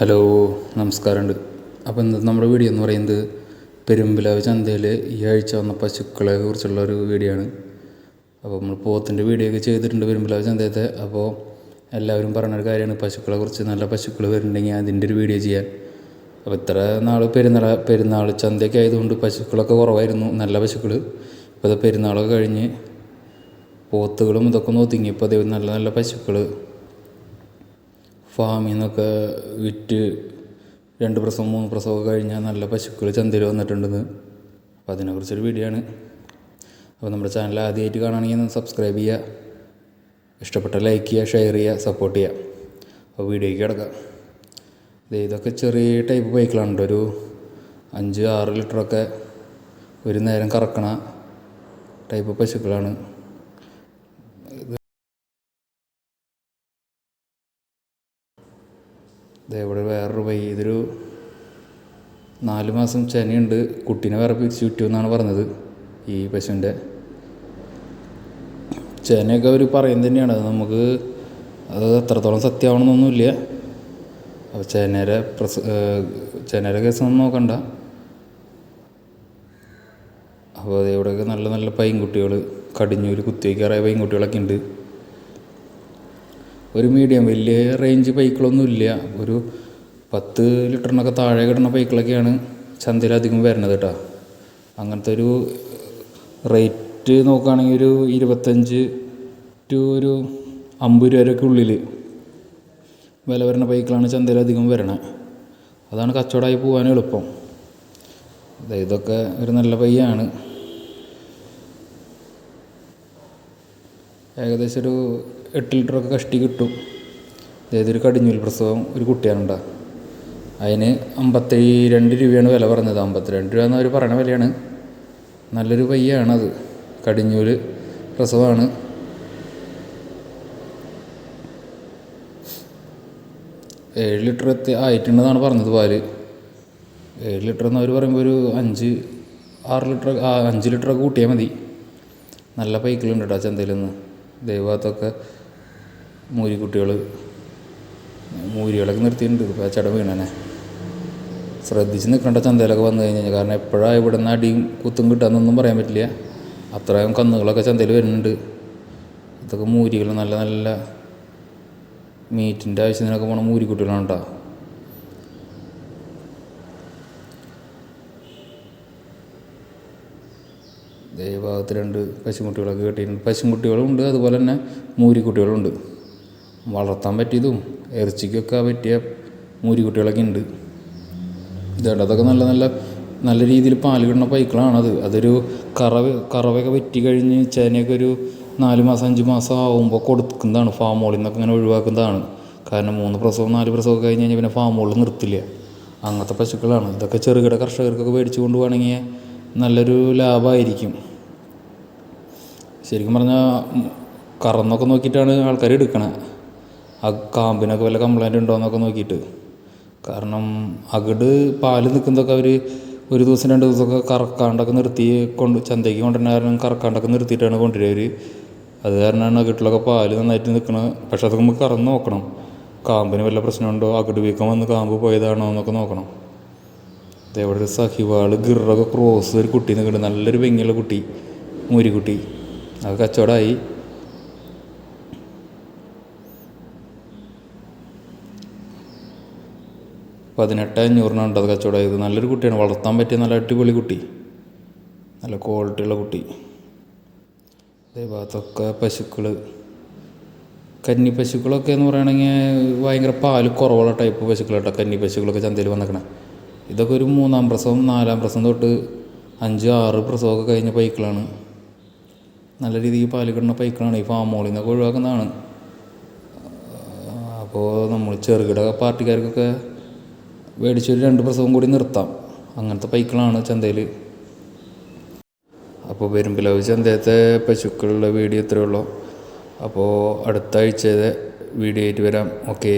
Hello നമസ്കാരമുണ്ട്. അപ്പോൾ ഇന്നത്തെ നമ്മുടെ വീഡിയോ എന്ന് പറയുന്നത് പെരുമ്പിലാവ് ചന്തയിൽ ഈ ആഴ്ച വന്ന പശുക്കളെ കുറിച്ചുള്ള ഒരു വീഡിയോ ആണ്. അപ്പോൾ നമ്മൾ പോത്തിന്റെ വീഡിയോ ഒക്കെ ചെയ്തിട്ടുണ്ട് പെരുമ്പിലാവ് ചന്തയത്തെ അപ്പോൾ എല്ലാവരും പറഞ്ഞൊരു കാര്യമാണ് പശുക്കളെ കുറിച്ച് നല്ല പശുക്കൾ വരുന്നുണ്ടെങ്കിൽ അതിന്റെ ഒരു വീഡിയോ ചെയ്യാൻ അപ്പോൾ ഇത്ര നാൾ പെരുന്നാൾ പെരുന്നാൾ ചന്തയൊക്കെ ആയതുകൊണ്ട് പശുക്കളൊക്കെ കുറവായിരുന്നു നല്ല പശുക്കൾ ഇപ്പോൾ പെരുന്നാളൊക്കെ കഴിഞ്ഞ് പോത്തുകളും ഇതൊക്കെ ഒന്ന് ഒതുങ്ങിയപ്പോൾ അതേ നല്ല നല്ല പശുക്കൾ ഫാമിൽ നിന്നൊക്കെ വിറ്റ് രണ്ട് പ്രസവം മൂന്ന് പ്രസവമൊക്കെ കഴിഞ്ഞാൽ നല്ല പശുക്കൾ ചന്തയിൽ വന്നിട്ടുണ്ടെന്ന്. അപ്പോൾ അതിനെക്കുറിച്ചൊരു വീഡിയോ ആണ്. അപ്പോൾ നമ്മുടെ ചാനൽ ആദ്യമായിട്ട് കാണുകയാണെങ്കിൽ ഒന്ന് സബ്സ്ക്രൈബ് ചെയ്യുക. ഇഷ്ടപ്പെട്ട ലൈക്ക് ചെയ്യുക ഷെയർ ചെയ്യുക സപ്പോർട്ട് ചെയ്യുക. അപ്പോൾ വീഡിയോയ്ക്ക് കിടക്കാം. ഇതൊക്കെ ചെറിയ ടൈപ്പ് ബൈക്കുകളാണ് ഒരു അഞ്ച് ആറ് ലിറ്ററൊക്കെ ഒരു നേരം കറക്കണ ടൈപ്പ് പശുക്കളാണ്. ഇവിടെ വേറൊരു പൈ ഇതൊരു നാല് മാസം ചെനയുണ്ട് കുട്ടീനെ വേറെ പിരിച്ചു വിറ്റു എന്നാണ് പറഞ്ഞത് ഈ പശുവിന്റെ. ചെനയൊക്കെ അവർ പറയുന്നത് തന്നെയാണ്. അത് നമുക്ക് അത് എത്രത്തോളം സത്യമാവണമെന്നൊന്നുമില്ല. അപ്പോൾ ചെനയുടെ പ്രസ ചെനയുടെ കേസൊന്നും നോക്കണ്ട. അപ്പോൾ അത് ഇവിടെയൊക്കെ നല്ല നല്ല പൈൻകുട്ടികൾ കടിഞ്ഞൂര് കുത്തിവയ്ക്കാറായ പൈൻകുട്ടികളൊക്കെ ഉണ്ട്. ഒരു മീഡിയം വലിയ റേഞ്ച് ബൈക്കുകളൊന്നും ഇല്ല ഒരു പത്ത് ലിറ്ററിനൊക്കെ താഴെ കിടന്ന ബൈക്കുകളൊക്കെയാണ് ചന്തയിൽ അധികം വരുന്നത് കേട്ടോ അങ്ങനത്തെ ഒരു റേറ്റ് നോക്കുകയാണെങ്കിൽ ഒരു ഇരുപത്തഞ്ച് ടു ഒരു അമ്പത് രൂപ വരെയൊക്കെ ഉള്ളിൽ വില വരുന്ന ബൈക്കുകളാണ് ചന്തയിൽ അധികം വരണത് അതാണ് കച്ചവടമായി പോകാൻ എളുപ്പം. ഇതൊക്കെ ഒരു നല്ല പയ്യാണ്. ഏകദേശം ഒരു എട്ട് ലിറ്ററൊക്കെ കഷ്ടി കിട്ടും. ഒരു കടിഞ്ഞൂൽ പ്രസവം ഒരു കുട്ടിയാണുണ്ട അതിന് അമ്പത്തി രണ്ട് രൂപയാണ് വില പറഞ്ഞത്. അമ്പത്തിരണ്ട് രൂപ എന്ന് അവർ പറയണ വിലയാണ്. നല്ലൊരു പയ്യാണത്. കടിഞ്ഞൂൽ പ്രസവമാണ് ഏഴ് ലിറ്റർ എത്തി ആയിട്ടുണ്ടെന്നാണ് പറഞ്ഞത് പാൽ. ഏഴ് ലിറ്റർ എന്ന് അവർ പറയുമ്പോൾ ഒരു അഞ്ച് ആറ് ലിറ്റർ അഞ്ച് ലിറ്ററൊക്കെ കൂട്ടിയാൽ മതി. നല്ല പൈക്കിളുണ്ട് കേട്ടോ ചന്തയിൽ നിന്ന് ദൈവത്തൊക്കെ മൂരിക്കുട്ടികൾ മൂരികളൊക്കെ നിർത്തിയിട്ടുണ്ട്. ഇപ്പോൾ ചട വീണനെ. ശ്രദ്ധിച്ച് നിൽക്കേണ്ട ചന്തയിലൊക്കെ വന്നു കഴിഞ്ഞാൽ കാരണം എപ്പോഴാണ് ഇവിടെ നിന്ന് അടിയും കുത്തും കിട്ടാന്നൊന്നും പറയാൻ പറ്റില്ല. അത്രയും കന്നുകളൊക്കെ ചന്തയിൽ വരുന്നുണ്ട്. ഇതൊക്കെ മൂരികൾ നല്ല നല്ല മീറ്റിന്റെ ആവശ്യത്തിനൊക്കെ പോണ മൂരിക്കുട്ടികളാണ് കേട്ടോ ഭാഗത്ത് രണ്ട് പശുക്കുട്ടികളൊക്കെ കെട്ടിയിട്ടുണ്ട്. പശുക്കുട്ടികളുണ്ട് അതുപോലെ തന്നെ മൂരിക്കുട്ടികളുണ്ട്. വളർത്താൻ പറ്റിയതും ഇറച്ചിക്കൊക്കെ പറ്റിയ മൂരിക്കുട്ടികളൊക്കെ ഉണ്ട്. ഇതുകൊണ്ട് അതൊക്കെ നല്ല നല്ല നല്ല രീതിയിൽ പാൽ കിട്ടുന്ന പൈക്കളാണത്. അതൊരു കറവ കറവയൊക്കെ വെറ്റി കഴിഞ്ഞ് ചേനയൊക്കെ ഒരു നാല് മാസം അഞ്ച് മാസം ആകുമ്പോൾ കൊടുക്കുന്നതാണ്. ഫാം ഹോളിൽ നിന്നൊക്കെ ഇങ്ങനെ ഒഴിവാക്കുന്നതാണ്. കാരണം മൂന്ന് പ്രസവം നാല് പ്രസവം കഴിഞ്ഞ് കഴിഞ്ഞാൽ പിന്നെ ഫാം ഹോളിൽ നിർത്തില്ല. അങ്ങനത്തെ പശുക്കളാണ്. ഇതൊക്കെ ചെറുകിട കർഷകർക്കൊക്കെ മേടിച്ചു കൊണ്ടുപോകണമെങ്കിൽ നല്ലൊരു ലാഭമായിരിക്കും. ശരിക്കും പറഞ്ഞാൽ കറന്നൊക്കെ നോക്കിയിട്ടാണ് ആൾക്കാർ എടുക്കണത് ആ കാമ്പിനൊക്കെ വല്ല കംപ്ലൈന്റ് ഉണ്ടോ എന്നൊക്കെ നോക്കിയിട്ട്. കാരണം അകിട് പാൽ നിൽക്കുന്നതൊക്കെ അവർ ഒരു ദിവസം രണ്ട് ദിവസമൊക്കെ കറക്കാണ്ടൊക്കെ നിർത്തി കൊണ്ട് ചന്തയ്ക്ക് കൊണ്ടുവരുന്ന കാരണം കറക്കാണ്ടൊക്കെ നിർത്തിയിട്ടാണ് കൊണ്ടുവരിക അത് കാരണമാണ് അകിട്ടിലൊക്കെ പാൽ നന്നായിട്ട് നിൽക്കുന്നത് പക്ഷെ അതൊക്കെ നമുക്ക് കറന്ന് നോക്കണം. കാമ്പിന് വല്ല പ്രശ്നമുണ്ടോ? അകിട് വീക്കം വന്ന് കാമ്പ് പോയതാണോ എന്നൊക്കെ നോക്കണം. അതേപോലെ ഒരു സഹിവാൾ ഗിറൊക്കെ ക്രോസ് ഒരു കുട്ടി നിൽക്കുന്നുണ്ട് നല്ലൊരു ഭംഗിയുള്ള കുട്ടി മൂരിക്കുട്ടി. അത് കച്ചവടമായി. പതിനെട്ട് അഞ്ഞൂറിനുണ്ട് അത് കച്ചവടമായത് നല്ലൊരു കുട്ടിയാണ്. വളർത്താൻ പറ്റിയ നല്ല അടിപൊളി കുട്ടി. നല്ല ക്വാളിറ്റിയുള്ള കുട്ടി. ഭാഗത്തൊക്കെ പശുക്കൾ കന്നി പശുക്കളൊക്കെ എന്ന് പറയുകയാണെങ്കിൽ ഭയങ്കര പാൽ കുറവുള്ള ടൈപ്പ് പശുക്കൾ കന്നി പശുക്കളൊക്കെ ചന്തയിൽ വന്നേക്കണേ. ഇതൊക്കെ ഒരു മൂന്നാം പ്രസവം നാലാം പ്രസവം തൊട്ട് അഞ്ച് ആറ് പ്രസവമൊക്കെ കഴിഞ്ഞ പൈക്കളാണ്. നല്ല രീതിയിൽ പാൽ പൈക്കളാണ് ഈ ഫാം ഹോളിൽ നിന്നൊക്കെ ഒഴിവാക്കുന്നതാണ്. അപ്പോൾ നമ്മൾ ചെറുകിട പാർട്ടിക്കാർക്കൊക്കെ മേടിച്ചൊരു രണ്ട് പ്രസവം കൂടി നിർത്താം. അങ്ങനത്തെ പൈക്കളാണ് ചന്തയിൽ അപ്പോൾ പെരുമ്പിലാവ് ചന്തയത്തെ പശുക്കളുടെ വീഡിയോ ഇത്രയേ ഉള്ളൂ. അപ്പോൾ അടുത്ത ആഴ്ചത്തെ വീഡിയോ ആയിട്ട് വരാം. ഓക്കേ.